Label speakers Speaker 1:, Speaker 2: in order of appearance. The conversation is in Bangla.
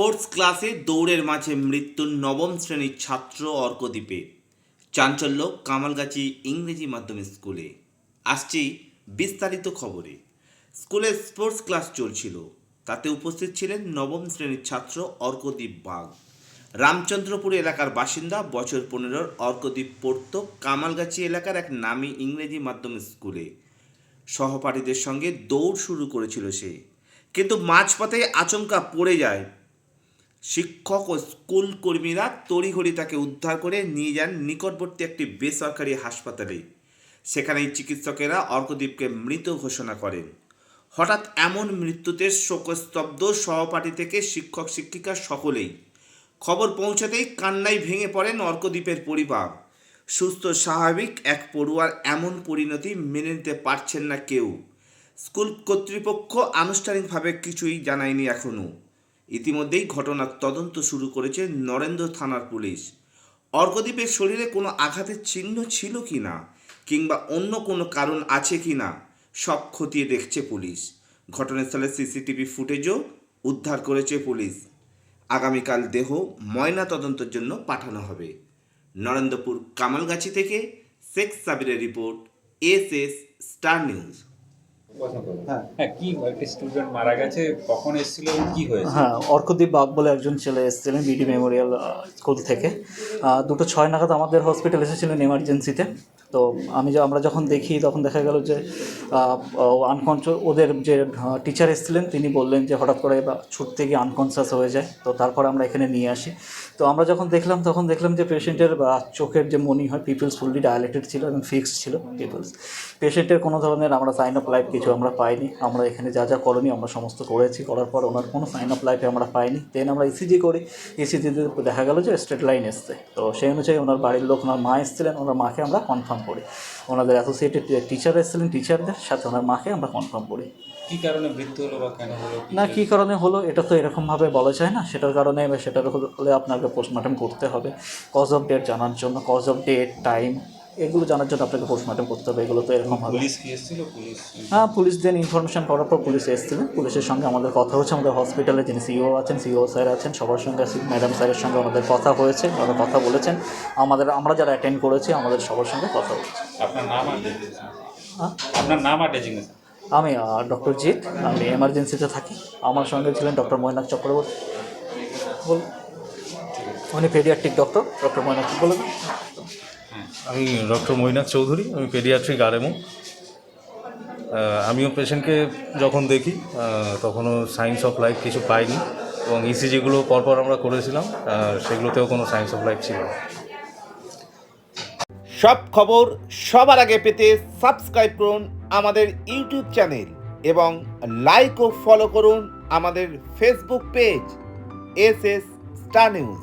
Speaker 1: স্পোর্টস ক্লাসে দৌড়ের মাঝে মৃত্যুর নবম শ্রেণির ছাত্র অর্কদ্বীপে। চাঞ্চল্য, কামালগাছি ইংরেজি মাধ্যমিক স্কুলে। আসছি বিস্তারিত খবরে। স্কুলে স্পোর্টস ক্লাস চলছিল। তাতে উপস্থিত ছিলেন নবম শ্রেণির ছাত্র অর্কদ্বীপ বাগ। রামচন্দ্রপুর এলাকার বাসিন্দা বছর পনেরোর অর্কদ্বীপ পড়ত কামালগাছি এলাকার এক নামী ইংরেজি মাধ্যম স্কুলে। সহপাঠীদের সঙ্গে দৌড় শুরু করেছিল সে। কিন্তু মাঝপথে আচমকা পড়ে যায় শিক্ষক ও স্কুল কর্মীরা তড়িঘড়ি তাকে উদ্ধার করে নিয়ে যান নিকটবর্তী একটি বেসরকারি হাসপাতালে। সেখানেই চিকিৎসকেরা অর্কদ্বীপকে মৃত ঘোষণা করেন। হঠাৎ এমন মৃত্যুতে শোকস্তব্ধ সহপাঠী থেকে শিক্ষক শিক্ষিকা সকলেই। খবর পৌঁছাতেই কান্নায় ভেঙে পড়েন অর্কদ্বীপের পরিবার। সুস্থ, স্বাভাবিক, এক পড়ুয়ার এমন পরিণতি মেনে নিতে পারছেন না কেউ। স্কুল কর্তৃপক্ষ আনুষ্ঠানিকভাবে কিছুই জানায়নি এখনও ইতিমধ্যেই ঘটনার তদন্ত শুরু করেছে নরেন্দ্র থানার পুলিশ। অর্কদ্বীপের শরীরে কোনো আঘাতের চিহ্ন ছিল কি না, কিংবা অন্য কোনো কারণ আছে কি না, সব খতিয়ে দেখছে পুলিশ। ঘটনাস্থলে সিসিটিভি ফুটেজও উদ্ধার করেছে পুলিশ। আগামীকাল দেহ ময়না তদন্তের জন্য পাঠানো হবে। নরেন্দ্রপুর কামালগাছি থেকে Sheikh সাবিরের report, S S star news.
Speaker 2: হ্যাঁ।
Speaker 3: হ্যাঁ কি স্টুডেন্ট মারা গেছে কখন এসেছিল কি হয়েছে?
Speaker 2: হ্যাঁ অর্কদীপ বাগ বলে একজন ছেলে এসেছিলেন বিডি মেমোরিয়াল স্কুল থেকে। দুটো ছয় নাগাদ আমাদের হসপিটাল এসেছিলেন এমার্জেন্সিতে তো আমি য- আমরা যখন দেখি তখন দেখা গেল যে আনকনস ওদের যে টিচার এসেছিলেন তিনি বললেন যে হঠাৎ করে বা ছুটতে গিয়ে আনকনসিয়াস হয়ে যায়। তো তারপর আমরা এখানে নিয়ে আসি। তো আমরা যখন দেখলাম তখন দেখলাম যে পেশেন্টের চোখের যে মনি হয় পিপলস ফুললি ডায়ালেটেড ছিল এবং ফিক্সড ছিল পিপলস পেশেন্টের কোনো ধরনের আমরা সাইন অফ লাইফ কিছু আমরা পাইনি। আমরা এখানে যা যা করণীয় আমরা সমস্ত করেছি। করার পর ওনার কোনো সাইন অফ লাইফে আমরা পাইনি। দেন আমরা ইসিজি করি। ইসিজিতে দেখা গেল যে স্ট্রেট লাইন এসছে। তো সেই অনুযায়ী ওনার বাড়ির লোক ওনার মা এসেছিলেন ওনার মাকে আমরা কনফার্ম করি। ওনাদের অ্যাসোসিয়েটেড টিচার এসেছিলেন টিচারদের সাথে ওনার মাকে আমরা কনফার্ম করি।
Speaker 3: কি কারণে মৃত্যু হলো বা কেন হলো?
Speaker 2: না কী কারণে হলো এটা তো এরকমভাবে বলা যায় না। সেটার কারণে সেটার হলে আপনাকে পোস্টমর্টম করতে হবে। কজ অফ ডেট জানার জন্য কজ অফ ডেট টাইম এগুলো জানার জন্য আপনাকে পোস্টমর্টম করতে হবে এগুলো তো এরকম
Speaker 3: পুলিশ কি এসেছিল? পুলিশ?
Speaker 2: হ্যাঁ পুলিশ দেন ইনফরমেশন করার পর পুলিশ এসেছিলেন পুলিশের সঙ্গে আমাদের কথা হচ্ছে আমাদের হসপিটালে যিনি সিও আছেন সিও স্যার আছেন সবার সঙ্গে ম্যাডাম স্যারের সঙ্গে আমাদের কথা হয়েছে ওরা কথা বলেছেন। আমাদের আমরা যারা অ্যাটেন্ড করেছি আমাদের সবার সঙ্গে কথা হয়েছে
Speaker 3: আপনার নাম আর
Speaker 2: হ্যাঁ?
Speaker 3: আপনার নাম আর ডেজিগনেশন
Speaker 2: আমি ডক্টর জিৎ আমি এমার্জেন্সিতে থাকি। আমার সঙ্গে ছিলেন ডক্টর মৈনাক চক্রবর্তী। বল উনি পেডিয়াট্রিক ডক্টর ডক্টর মৈনাক বলে দেন।
Speaker 4: আমি ডক্টর মৈনাক চৌধুরী, আমি পেডিয়াট্রিক আরএমও আমিও পেশেন্টকে যখন দেখি তখনও সায়েন্স অফ লাইফ কিছু পাইনি এবং ইসিজিগুলো পরপর আমরা করেছিলাম সেগুলোতেও কোনো সায়েন্স অফ লাইফ ছিল না।
Speaker 1: সব খবর সবার আগে পেতে সাবস্ক্রাইব করুন আমাদের ইউটিউব চ্যানেল এবং লাইক ও ফলো করুন আমাদের Facebook page S S star news